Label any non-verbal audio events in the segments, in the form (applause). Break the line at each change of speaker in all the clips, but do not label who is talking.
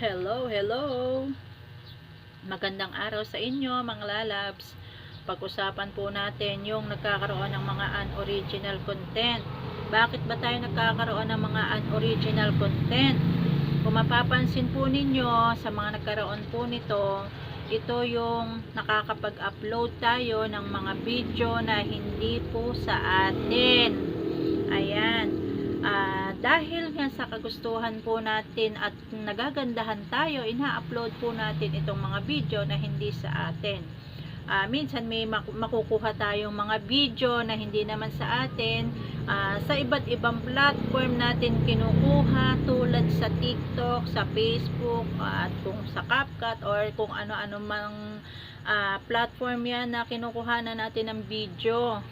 Hello, hello. Magandang araw sa inyo mga lalabs. Pag-usapan po natin yung nagkakaroon ng mga unoriginal content. Bakit ba tayo nagkakaroon ng mga unoriginal content? Kung mapapansin po ninyo sa mga nagkaroon po nito, ito yung nakakapag-upload tayo ng mga video na hindi po sa atin. Ayan. Ah, dahil nga sa kagustuhan po natin at nagagandahan tayo, ina-upload po natin itong mga video na hindi sa atin. Ah, minsan may mak- makukuha tayong mga video na hindi naman sa atin ah, sa iba't ibang platform natin kinukuha tulad sa TikTok, sa Facebook, at kung sa CapCut or kung ano-ano mang ah, platform yan na kinukuha na natin ng video.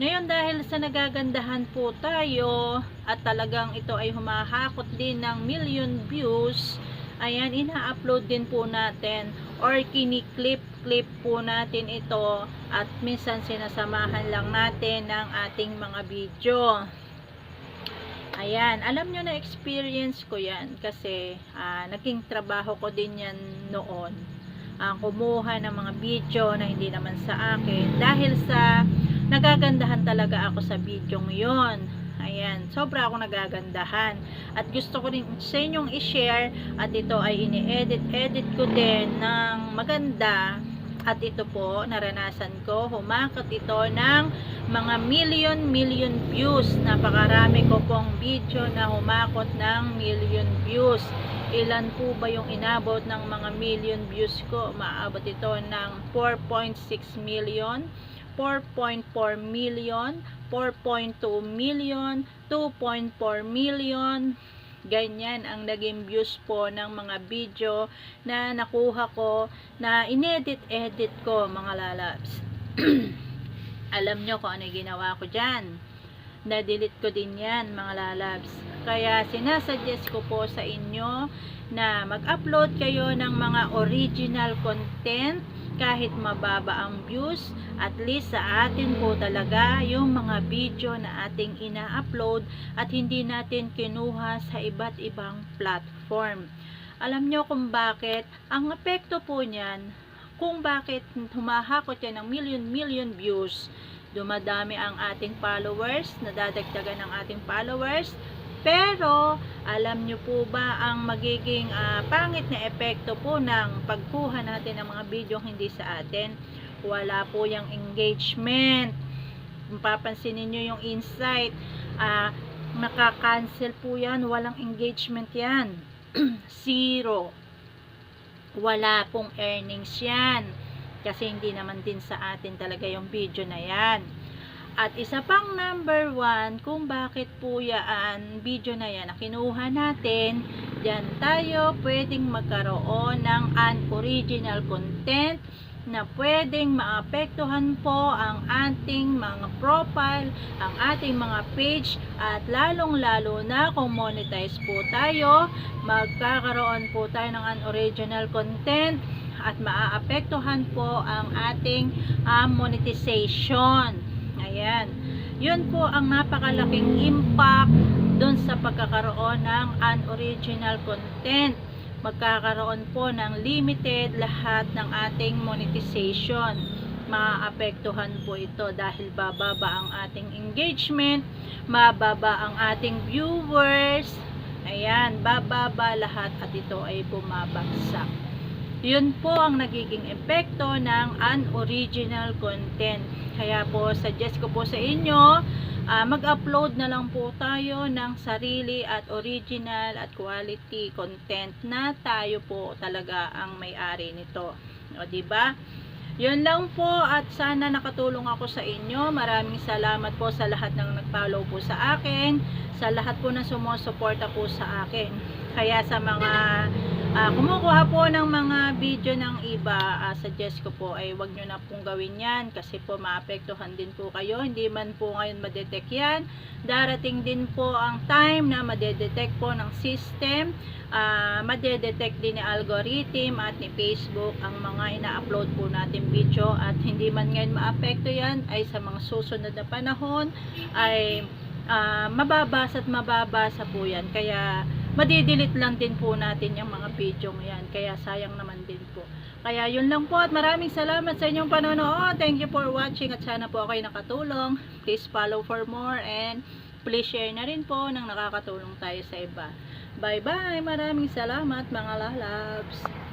Ngayon dahil sa nagagandahan po tayo at talagang ito ay humahakot din ng million views, ayan, ina-upload din po natin or kiniklip-clip po natin ito at minsan sinasamahan lang natin ng ating mga video. Ayan, alam nyo na experience ko yan kasi ah, naging trabaho ko din yan noon. Ang kumuha ng mga video na hindi naman sa akin dahil sa nagagandahan talaga ako sa video yon. Ayan, sobra ako nagagandahan. At gusto ko rin sa inyong i-share at ito ay ini-edit-edit ko din ng maganda. At ito po, naranasan ko, humakot ito ng mga million-million views. Napakarami ko pong video na humakot ng million views. Ilan po ba yung inabot ng mga million views ko? Maabot ito ng 4.6 million. 4.4 million, 4.2 million, 2.4 million. Ganyan ang naging views po ng mga video na nakuha ko na inedit-edit ko mga lalabs. (clears throat) Alam nyo kung ano ginawa ko dyan. Na-delete ko din yan mga lalabs. Kaya sinasuggest ko po sa inyo na mag-upload kayo ng mga original content kahit mababa ang views, at least sa atin po talaga yung mga video na ating ina-upload at hindi natin kinuha sa iba't ibang platform. Alam nyo kung bakit, ang epekto po niyan, kung bakit humahakot yan ng million-million views, dumadami ang ating followers, nadadagdagan ang ating followers, pero, alam nyo po ba ang magiging ah, pangit na epekto po ng pagkuha natin ng mga video hindi sa atin? Wala po yung engagement. Papansinin nyo yung insight, ah, nakaka-cancel po yan. Walang engagement yan. (clears throat) Zero. Wala pong earnings yan. Kasi hindi naman din sa atin talaga yung video na yan. At isa pang number one, kung bakit po yan, video na yan na kinuha natin, dyan tayo pwedeng magkaroon ng unoriginal content na pwedeng maapektuhan po ang ating mga profile, ang ating mga page, at lalong-lalo na kung monetize po tayo, magkakaroon po tayo ng unoriginal content at maaapektuhan po ang ating ah, monetization. Ayan. Yun po ang napakalaking impact doon sa pagkakaroon ng unoriginal content. Magkakaroon po ng limited lahat ng ating monetization. Maapektuhan po ito dahil bababa ang ating engagement, mababa ang ating viewers. Ayan, bababa lahat at ito ay bumabagsak. Yun po ang nagiging epekto ng unoriginal content. Kaya po, suggest ko po sa inyo, ah, mag-upload na lang po tayo ng sarili at original at quality content na tayo po talaga ang may-ari nito. O, ba? Yun lang po at sana nakatulong ako sa inyo. Maraming salamat po sa lahat ng nag-follow po sa akin, sa lahat po na sumusuporta po sa akin. Kaya sa mga ah, kumukuha po ng mga video ng iba, ah, suggest ko po ay wag nyo na pong gawin yan kasi po maapektuhan din po kayo. Hindi man po ngayon madetect yan. Darating din po ang time na madedetect po ng system. Ah, madedetect din ni algorithm at ni Facebook ang mga ina-upload po natin video at hindi man ngayon maapekto yan ay sa mga susunod na panahon ay ah, mababasa at mababasa po yan. Kaya madidelete lang din po natin yung mga video yan. Kaya sayang naman din po. Kaya yun lang po at maraming salamat sa inyong panonood. Thank you for watching at sana po kayo nakatulong. Please follow for more and please share na rin po nang nakakatulong tayo sa iba. Bye bye! Maraming salamat mga lalabs!